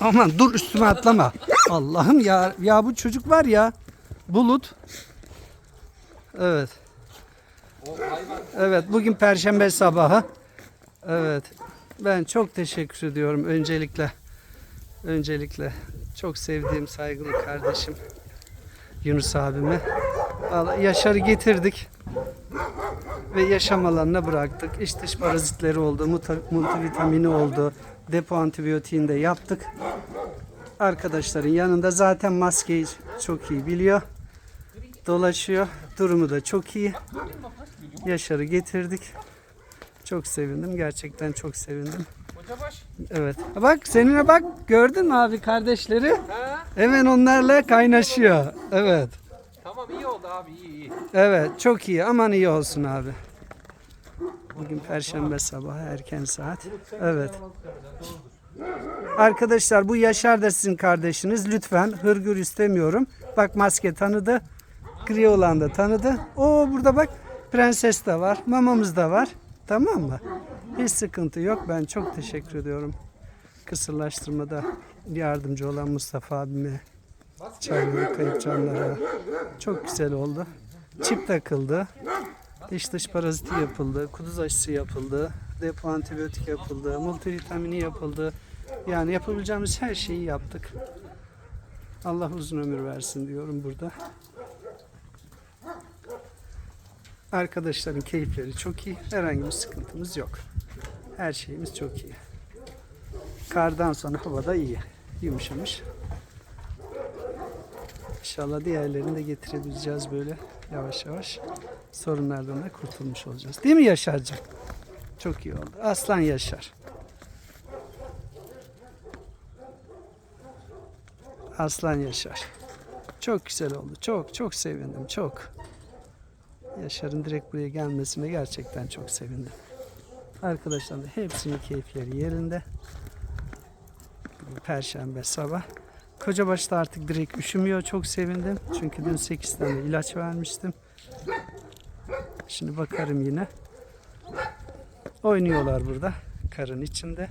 Aman dur üstüme atlama. Allah'ım ya ya bu çocuk var ya. Bulut. Evet. Evet bugün perşembe sabahı. Evet. Ben çok teşekkür ediyorum öncelikle. Öncelikle çok sevdiğim saygılı kardeşim Yunus abime. Yaşar'ı getirdik ve yaşam alanına bıraktık. İç dış parazitleri oldu, multivitamini oldu, depo antibiyotiğini de yaptık. Arkadaşların yanında zaten maskeyi çok iyi biliyor. Dolaşıyor. Durumu da çok iyi. Yaşar'ı getirdik. Çok sevindim. Gerçekten çok sevindim. Evet. Bak seninle bak gördün mü abi kardeşleri? Hemen onlarla kaynaşıyor. Evet. Tamam iyi oldu abi iyi iyi. Evet çok iyi aman iyi olsun abi. Bugün perşembe sabahı erken saat. Evet. Arkadaşlar bu Yaşar da sizin kardeşiniz. Lütfen hırgür istemiyorum. Bak maske tanıdı. Gri olan da tanıdı. O burada bak prenses de var. Mamamız da var. Tamam mı? Hiç sıkıntı yok. Ben çok teşekkür ediyorum. Kısırlaştırmada yardımcı olan Mustafa abime. Çaylı kayıp canlara. Çok güzel oldu. Çip takıldı. Diş dış paraziti yapıldı. Kuduz aşısı yapıldı. Depo antibiyotik yapıldı. Multivitamini yapıldı. Yani yapabileceğimiz her şeyi yaptık. Allah uzun ömür versin diyorum burada. Arkadaşların keyifleri çok iyi. Herhangi bir sıkıntımız yok. Her şeyimiz çok iyi. Kardan sonra hava da iyi. Yumuşamış. İnşallah diğerlerini de getirebileceğiz böyle yavaş yavaş. Sorunlardan da kurtulmuş olacağız. Değil mi Yaşar'cığım? Çok iyi oldu. Aslan Yaşar. Aslan Yaşar. Çok güzel oldu. Çok çok sevindim. Çok. Yaşar'ın direkt buraya gelmesine gerçekten çok sevindim. Arkadaşlar da hepsinin keyifleri yerinde. Perşembe sabah. Kocabaş'ta artık direkt üşümüyor. Çok sevindim. Çünkü dün 8 tane ilaç vermiştim. Şimdi bakarım yine. Oynuyorlar burada. Karın içinde.